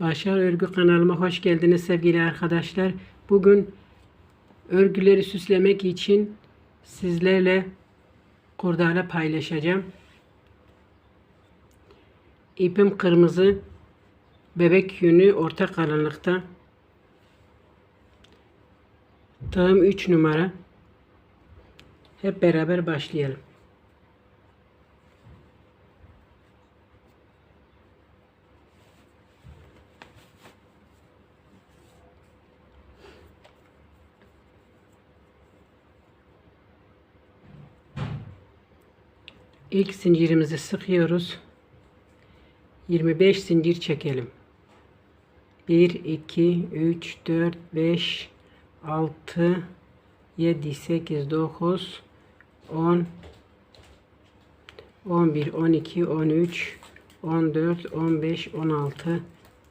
Başar Örgü kanalıma hoş geldiniz sevgili arkadaşlar. Bugün örgüleri süslemek için sizlerle kurdale paylaşacağım. İpim kırmızı, bebek yünü orta kalınlıkta. Tığım 3 numara. Hep beraber başlayalım. İlk zincirimizi sıkıyoruz. 25 zincir çekelim. 1 2 3 4 5 6 7 8 9 10 11 12 13 14 15 16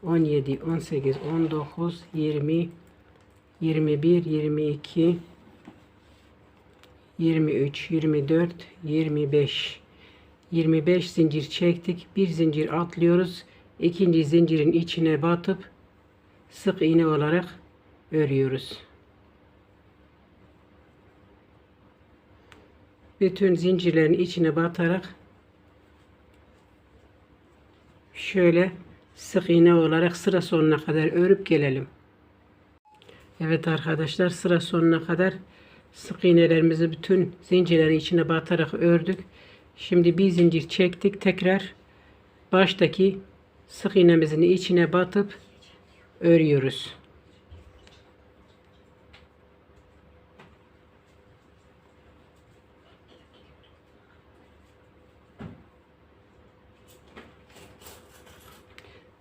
17 18 19 20 21 22 23 24 25 25 zincir çektik. Bir zincir atlıyoruz. İkinci zincirin içine batıp sık iğne olarak örüyoruz. Bütün zincirlerin içine batarak şöyle sık iğne olarak sıra sonuna kadar örüp gelelim. Evet arkadaşlar sıra sonuna kadar sık iğnelerimizi bütün zincirlerin içine batarak ördük. Şimdi bir zincir çektik. Tekrar baştaki sık iğnemizin içine batıp örüyoruz.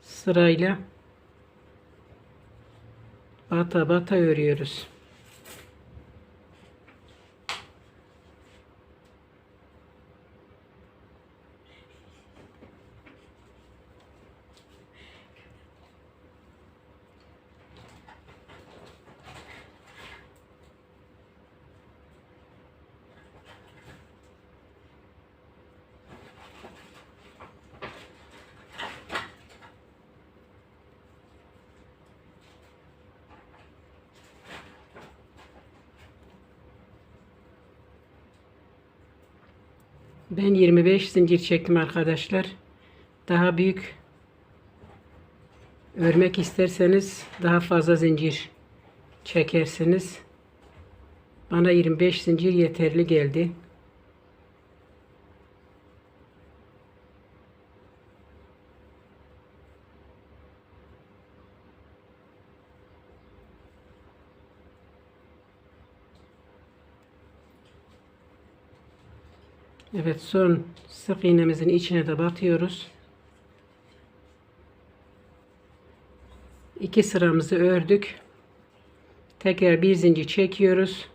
Sırayla bata bata örüyoruz. Ben 25 zincir çektim arkadaşlar. Daha büyük örmek isterseniz daha fazla zincir çekersiniz. Bana 25 zincir yeterli geldi. Evet son sık iğnemizin içine de batıyoruz. İki sıramızı ördük. Tekrar bir zincir çekiyoruz.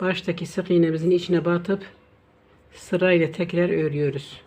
Baştaki sık iğnemizin içine batıp sırayla tekrar örüyoruz.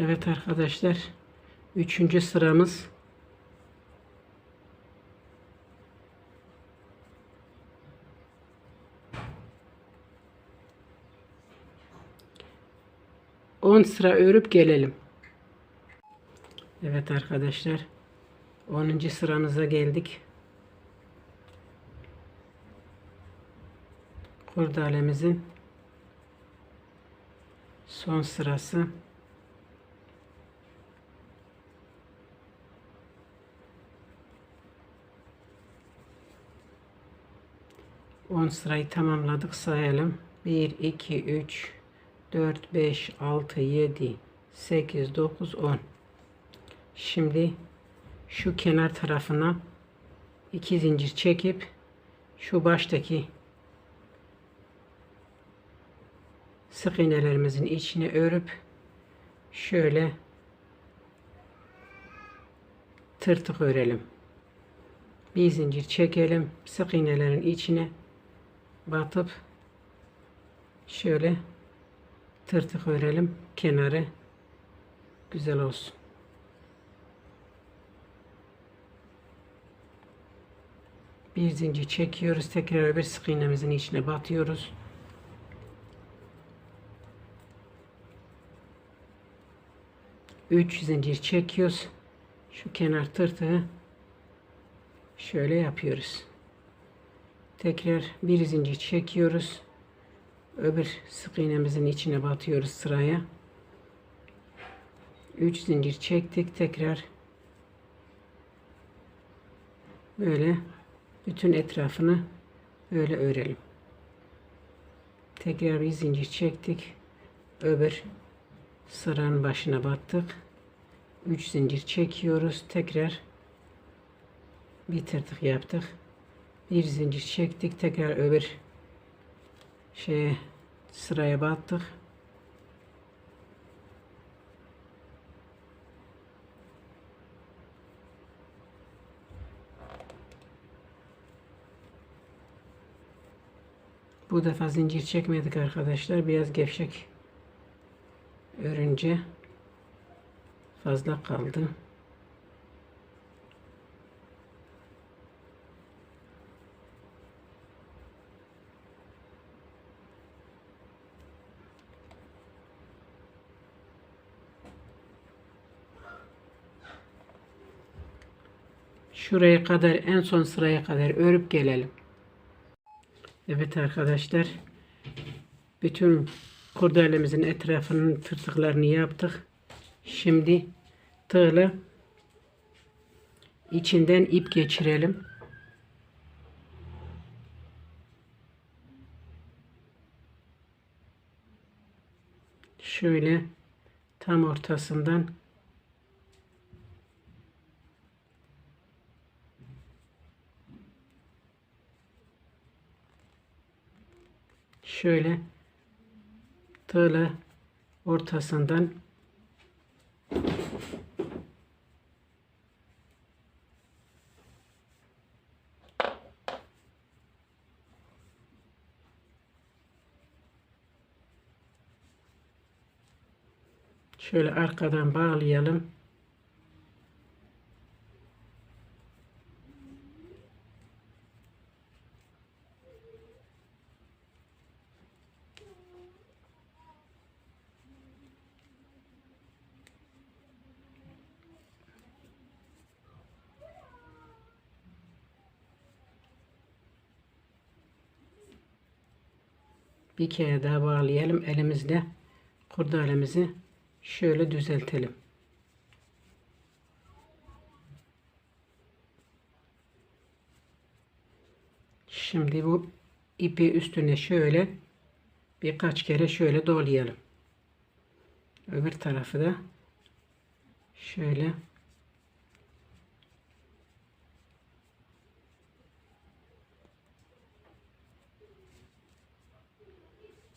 Evet arkadaşlar. Üçüncü sıramız. On sıra örüp gelelim. Evet arkadaşlar. 10. sıramıza geldik. Kurdalemizin son sırası. 10 sırayı tamamladık sayalım. 1, 2, 3, 4, 5, 6, 7, 8, 9, 10. Şimdi şu kenar tarafına iki zincir çekip şu baştaki sık iğnelerimizin içine örüp şöyle tırtık örelim. Bir zincir çekelim. Sık iğnelerin içine batıp şöyle tırtık örelim. Kenarı güzel olsun. Bir zincir çekiyoruz. Tekrar öbür sık iğnemizin içine batıyoruz. Üç zincir çekiyoruz. Şu kenar tırtığı şöyle yapıyoruz. Tekrar bir zincir çekiyoruz. Öbür sık iğnemizin içine batıyoruz sıraya. 3 zincir çektik. Tekrar böyle bütün etrafını böyle örelim. Tekrar bir zincir çektik. Öbür sıranın başına battık. 3 zincir çekiyoruz. Tekrar bitirdik yaptık. Bir zincir çektik. Tekrar öbür şeye sıraya battık. Bu defa zincir çekmedik arkadaşlar. Biraz gevşek örünce fazla kaldı. Şuraya kadar en son sıraya kadar örüp gelelim. Evet arkadaşlar. Bütün kurdelemizin etrafının tırtıklarını yaptık. Şimdi tığla içinden ip geçirelim. Şöyle tam ortasından şöyle tığla ortasından şöyle arkadan bağlayalım. Bir kere daha bağlayalım elimizle kurdalemizi şöyle düzeltelim. Şimdi bu ipi üstüne şöyle birkaç kere şöyle dolayalım. Öbür tarafı da şöyle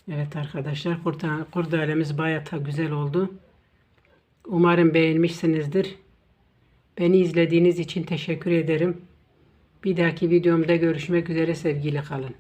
Evet arkadaşlar kurda, kurdalemiz bayağı da güzel oldu. Umarım beğenmişsinizdir. Beni izlediğiniz için teşekkür ederim. Bir dahaki videomda görüşmek üzere sevgiyle kalın.